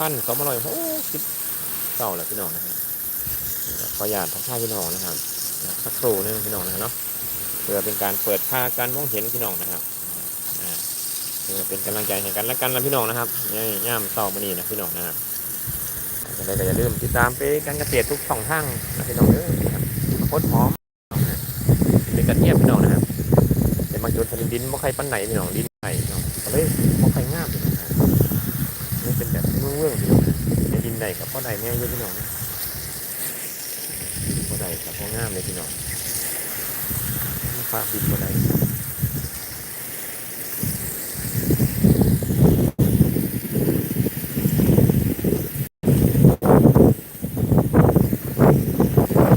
พันสองร้อยโหกสิบเก้าแหละพี่น้องนะครับขออนุญาตทักทายพี่น้องนะครับสักครู่นึงพี่น้องนะเนาะเพื่อเป็นการเปิดคาการมองเห็นพี่น้องนะครับเพื่อเป็นกำลังใจให้กันและกันนะพี่น้องนะครับย่ายย่ามเต่ามานี่นะพี่น้องนะครับจะได้ก็อย่าลืมติดตามไปการเกษตรทุกช่องทางนะพี่น้องเด้อนะครับโคตรหอมเป็นกระเทียมพี่น้องนะครับแต่บางจุดทำดินบ่ใครปั้นไหนพี่น้องดินไหนพี่น้องก็เลยบ่ใครงามพี่น้องนะครับนี่ เป็นแบบเมืองๆพี่น้องนะในดินใดกับพ่อใดแม่เยอะพี่น้องนพ่อใดกับพ่องามเลยพี่น้องฝากดินพ่อใด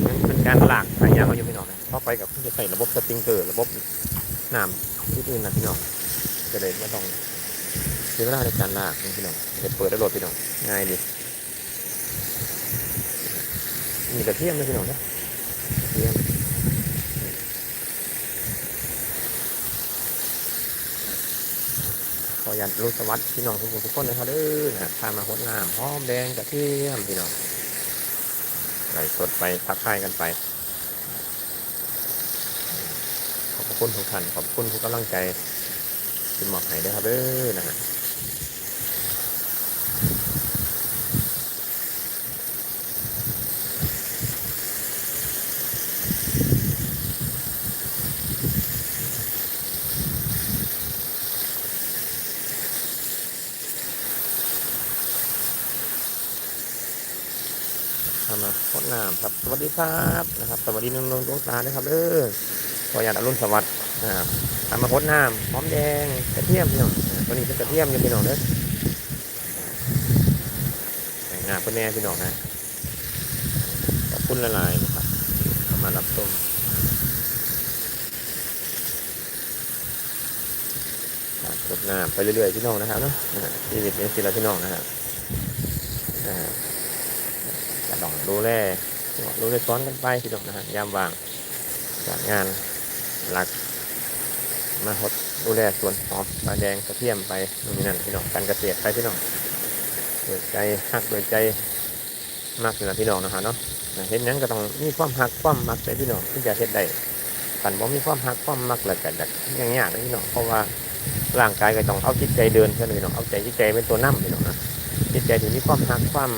มันเป็นการหลากสายยางเขาอยู่พี่น้องนเข้าะไปกับเพื่อจะใส่ระบบสปริงเกอร์ระบบน้ำที่อื่นนะพี่น้องจะเลยไม่ต้อง ใช้เวลาในการลากพี่น้องจะเปิดได้โหลดพี่น้องง่ายดีมีกระเทียมนะพี่น้องนะกระเทียมขอยันรู้สวัสดิ์พี่น้องทุกคนทุกคนนะครับเด้อนะพามาหดน้ำหอมแดงกระเทียมพี่น้องไหลสดไปทักทายกันไปขอบคุณทุกท่านขอบคุณทุกกำลังใจที่มอบให้ด้วยครับเด้อนะฮะำมาโคตรน้ำครับ สวัสดีครับนะครับ สวัสดีน้องๆดวงตาด้วยครับเด้อขออยากอรุณสวัสดิ์นะครับทำมาโคตรน้ำหอมแดงกระเทียมพี่น้องตัวนี้เป็นกระเทียมอยู่พี่น้องเด้อแต่งหน้าเพื่นแน่พี่น้องนะขอบคุณหลายๆนะครับเข้ามารับชมครับกดน้ำไปเรื่อยๆพี่น้องนะครับเนาะอ่าชีวิตนี้สิละพี่น้องนะครับ ต้องดูแลดูแลซ้อนกันไปพี่น้องนะฮะยามว่างจากงานหลัก มาหดดูแลสวนหอมปลาแดงกระเทียมไปนู่นนี่นั่นพี่น้องการเกษตรไปพี่น้องโดยใจหักโดยใจมากอยู่นะพี่น้องนะฮะเนาะเห็นหยังก็ต้องมีความหักความมักใจพี่น้องที่จะเฮ็ดได้ขันบ่มีความหักความมักแล้วก็จะยังยากนะพี่น้องเพราะว่าร่างกายก็ต้องเอาจิตใจเดินใช่ไหมพี่น้องเอาใจจิตใจเป็นตัวนำพี่น้องนะจิตใจที่มีความหักความ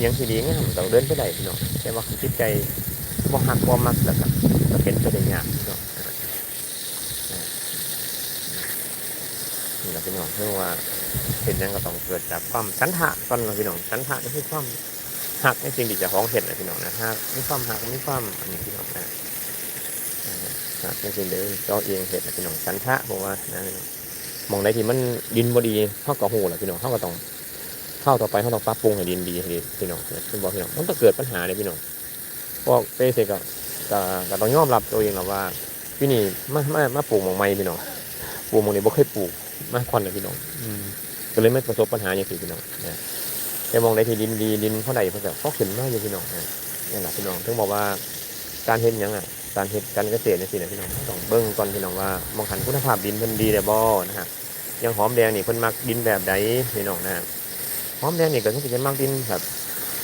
อย่างที่ดีงามต้องเดินไปได้พี่น้องแต่ว่าจิตใจบ่หักบ่มักแล้วก็ก็เป็นไปได้ยากพี่น้องอ่านี่แหละพี่น้องเพื่อว่าเป็นหยังก็ต้องเกิดจากความฉันทะก่อนนะพี่น้องฉันทะนี่คือความหักในสิ่งที่เจะของเห็นนะพี่น้องนะหักมีความหักมีความอันนี้พี่น้องนะหักในสิ่งเดียวเจ้าเองเห็นนะพี่น้องฉันทะบอกว่านะพี่น้องมองในที่มันดินบดีเท่ากับหูแหละพี่น้องเท่าก็ต้อง ข้าต่อไปเขาต้องปรับปรุงให้ดินดีให้ดีพี่น้องคุณบอกพี่น้องมันก็เกิดปัญหาเลยพี่น้องพวกเปเสกก็ก็ก็ต้องยอมรับตัวเองแล้วว่าพี่นี่มามามาปลูกหมองไม้พี่น้องปลูกหมองนี้บ่เคยปลูกมาควันเลยพี่น้องอืมก็เลยไม่ประสบปัญหาอย่างที่พี่น้องนะแต่มองในที่ดินดีดินเท่าไหร่เพิ่นก็ก็ขึ้นมากอยู่พี่น้องนี่แหละพี่น้องถึงบอกว่าการเห็นยังอะการเห็นการเกษตรเนี่ยสินะพี่น้องต้องเบิ่งก่อนพี่น้องว่ามองหันคุณภาพดินเพิ่นดีได้บ่นะฮะยังหอมแดงนี่เพิ่นมักดินแบบใดพี่น้องนะ หอมแดงนี่ก็ต้องเป็นมากดินครับ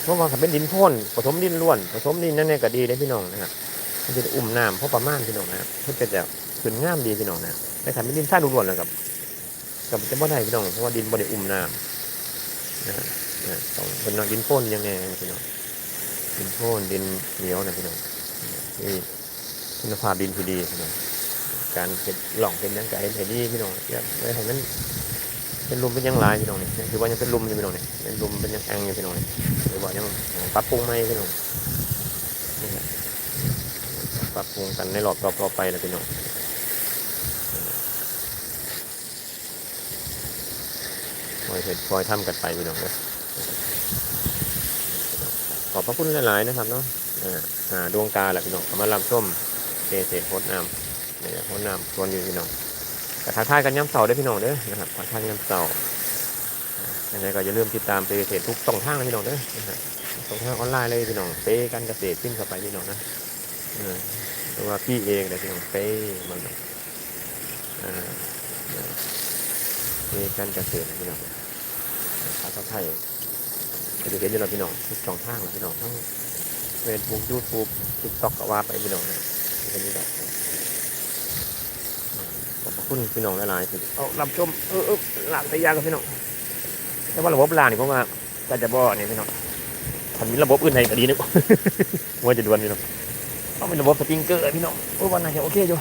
เพราะว่าถ้าเป็นดินพ่นผสมดินล้วน ผสมดินนั่นเนี่ยก็ดีเลยพี่น้องนะครับมันจะอุ่มน้ำเพราะประมาณพี่น้องนะครับเพื่อจะจะขึ้นงามดีพี่น้องนะแต่ถ้าเป็นดินท่าล้วนนะครับกับจะไม่ได้พี่น้องเพราะว่าดินบริอุ่มน้ำนะฮะต้องเป็นดินพ่นยังไงพี่น้องดินพ่นดินเหนียวนะพี่น้องนี่คุณภาพดินที่ดีพี่น้องการเก็บหล่องเป็นยังไงเห็นดีพี่น้องอย่าไม่ให้มัน เป็นลุมเป็นยังลายพี่น้องนี่คือว่ายังเป็นลุมอยู่พี่น้องนี่เป็นลุมเป็นยังแองอยู่พี่น้องนี่หรือว่ายังปรับปรุงไหมพี่น้องนี่แหละปรับปรุงกันในรอบต่อไปนะพี่น้องคอยเห็ดคอยทำกันไปพี่น้องนะขอบพระคุณหลายๆนะครับเนาะอ่าหาดวงตาแหละพี่น้องมารับส้มเกษตรโคตรน้ำเนี่ยโคตรน้ำชวนอยู่พี่น้อง ก็ทักทายกันย้ำเสาร์ด้พี่น้องเด้อนะครับทักทายย้ำเสายังไงก็อย่าลืมติดตามเพจเกษตรทุกช่องทางนะพี่น้องเด้อนะครับช่องทางออนไลน์เลยพี่น้องเปกันเกษตรขึ้นเข้าไปพี่น้องนะเออหรือว่าพี่เองเลยพี่น้องเปมันเนาะอ่าเปกันเกษตรพี่น้องภาษาไทยก็จะเห็นอยู่แล้วพี่น้องทุกช่องทางนะพี่น้องทั้งเฟซบุ๊กยูทูบทิกต็อกก็ว่าไปพี่น้องนะเห็นแล้วขอบ คุณพี่น้องหลายๆที่เอารับชมเออเออหลากแต่ยางกับพี่น้องแต่ว่าระบบลานี่ผมว่าก็จะบ่เนี่ยพี่น้องถ้ามีระบบอื่นให้ก็ดีนึกว่าจะดวนพี่น้องต้องเป็นระบบสปริงเกอร์พี่น้องโอ้วันนั้นจะโอเคอยู่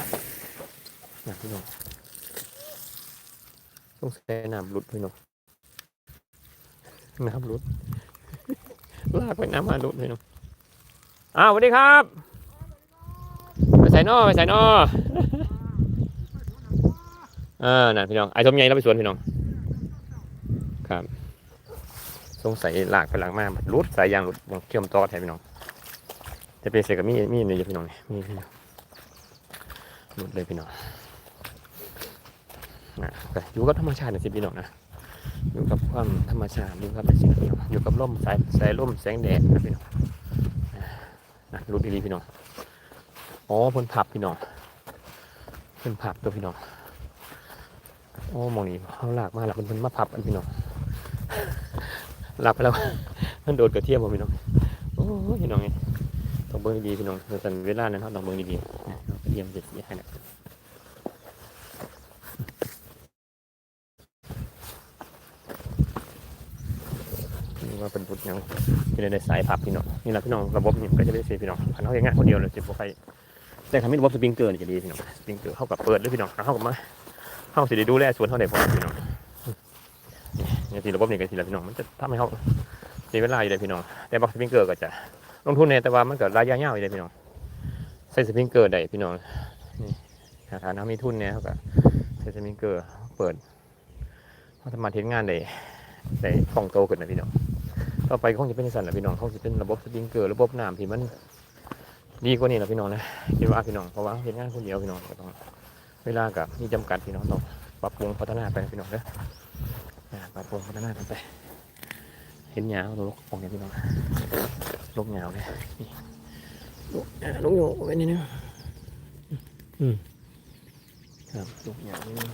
นะพี่น้องต้องใช้น้ำหลุดพี่น้องน้ำหลุดลากไปน้ำมาหลุดพี่น้องอ้าวสวัสดีครับไปใส่นอไปใส่นอ อ่านั่นพี่น้องไอ้ทมใหญ่เราไปสวนพี่น้อง ครับ สงสัยลากไปหลังมาบัดรุดสายยางหลุดบางเชื่อมต่อแทนพี่น้องจะเป็นเสกับมีมีนี่อยู่พี่น้องนี่มีพี่น้องหลุดเลยพี่น้องนะก็อยู่กับธรรมชาตินะสิพี่น้องนะอยู่กับความธรรมชาติอยู่กับสิ่งพี่น้องอยู่กับลมสายสายลมแสงแดดนะพี่น้องนะหลุดดีๆพี่น้องอ๋อเพิ่นผับพี่น้องเพิ่นผับตัวพี่น้อง โอ้มองนี้เขาหลากมาแล้วเพิ่นเพิ่นมาผับอันพี่น้องหลับไปแล้วมันโดดกระเทียมบ่พี่น้องโอ้พี่น้องไงต้องเบิ่งดีพี่น้องเดี๋ยวเวลานั้นเขาต้องเบิ่งดีๆกระเทียมจเสียให้นะนี่ว่าเป็นพุทธยังอยู่ในสายพับพี่น้องนี่แหละพี่น้องระบบนี่ก็จะได้เสียพี่น้องคันเขาอย่างงานคนเดียวเลยจะบ่ใครแต่คันมีระบบสปริงเกอร์นี่จะดีพี่น้องสปริงเกอร์เข้ากับเปิดเลยพี่น้องเข้ากับมา เขาสิได้ดูแลสวนเขาได้พอพี่น้องอย่างที่ระบบนี้ก็ทีละพี่น้องมันจะทำให้เขาเสีเวลาอยู่เลยพี่น้อง แต่บอกสปริงเกอร์ก็จะลงทุนเนี่ยแต่ว่ามันก็ระยะยาวอยู่เลยพี่น้อง ใส่สปริงเกอร์ได้พี่น้อง นี่ฐานะมีทุนเนี่ยเขาก็ใส่สปริงเกอร์เปิดเขาสามาเห็นงานได้ได้คล่องโตขึ้นนะพี่น้อง ต่อไปคงจะเป็นสันนะพี่น้องเขาจะเป็นระบบสปริงเกอร์ระบบน้ำที่มันดีกว่านี้นะพี่น้องนะคิดว่าพี่น้องเพราะว่าเห็นงานคนเดียวพี่น้องก็ต้อง เวลากับมีจำกัดพี่น้องต้องปรับปรุงพัฒนาไปพี่น้องเด้อปรับปรุงพัฒนากันไป เห็นหยาวลกออกเนี่ยพี่น้องลกหยาวเลยนี่ลกอ่าลกอยู่ไว้นี่นึงอืมครับลกหยาวนี่นึง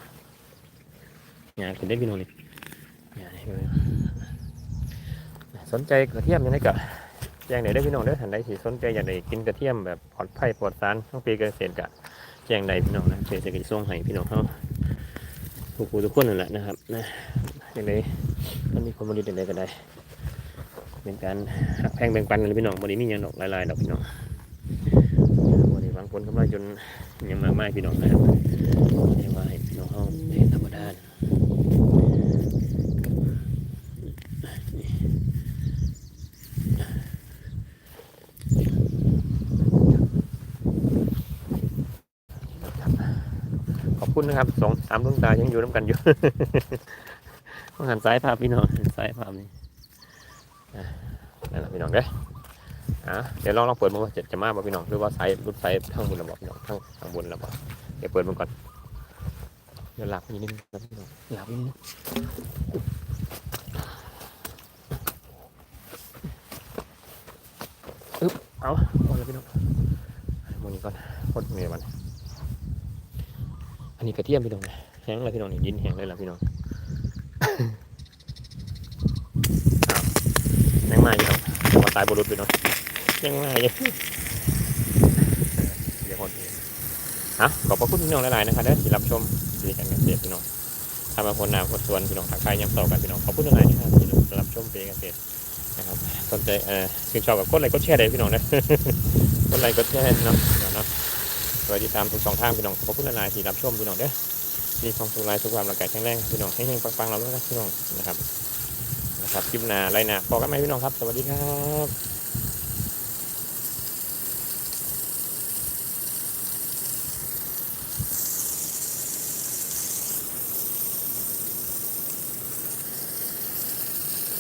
หยาวเห็นได้พี่น้องนี่หยาวเลยสนใจกระเทียมยังไงก็แจ้งไหนได้พี่น้องเด้อท่านใดที่สนใจอยากได้กินกระเทียมแบบปลอดภัยปลอดสารต้องปีเกษตรกะ แจ้งใดพี่น้องนะเพื่อจะกินส่งให้พี่น้องเขาทุกผู้ทุกคนนั่นแหละนะครับนะอย่างไรมันมีความบริสุทธิ์ใดก็ได้เป็นการหักแพงแบ่งปันเลยพี่น้องบริมีอย่างดอกหลายๆดอกพี่น้องบริบางคนก็มาจนยังมากมายพี่น้องนะครับเรียกว่าให้พี่น้องเขาเห็ นนะครับสองสามดวงตายังอยู่น้ำกันอยู่ต้องหันซ้ายภาพพี่น้องซ้ายภาพนี่นั่นแหละพี่น้องเด้ออะเดี๋ยวลองลองเปิดมันว่าจะจะมาบ่พี่น้องหรือว่าสายรุดสายทางบนระบอกพี่น้องทางทางบนระบอกเดี๋ยวเปิดมันก่อนเดี๋ยวหลับนิดนึงนะพี่น้องหลับนิดนึงอึ๊บเอาเอาล้วพี่น้องมองนี้ก่อนพดเมียมัน อันนี้กระเทียมพี่น้องแห้งเลยพี่น้องนี่ดินแห้งเลยล่ะพี่น้องยังมาอยู่ครับมาตายบรุษไปเนาะยังมาอยู่เดี๋ยวคนฮะขอบพระคุณพี่น้องหลายๆนะครับได้ที่รับชมดีกันเกษตรพี่น้องทำมาคนหนาคนสวนพี่น้องทางใครย้ำต่อกันพี่น้องขอบคุณหลายๆนะครับที่รับชมเป็นเกษตรนะครับสนใจเอ่อชื่นชอบกับกดไลค์กดแชร์ได้พี่น้องนะกดไลค์กดแชร์เนาะเนาะ สวัสดีตามทุกสองทางพี่น้องขอบคุณหลายๆที่รับชมพี่น้องเด้อมีความสุขหลายสุขความร่างกายแข็งแรงพี่น้องให้เฮงปังๆเราด้วยนะพี่น้องนะครับนะครับคลิปหน้าไรหน้าพอกันไหมพี่น้องครับ สวัสดีครับ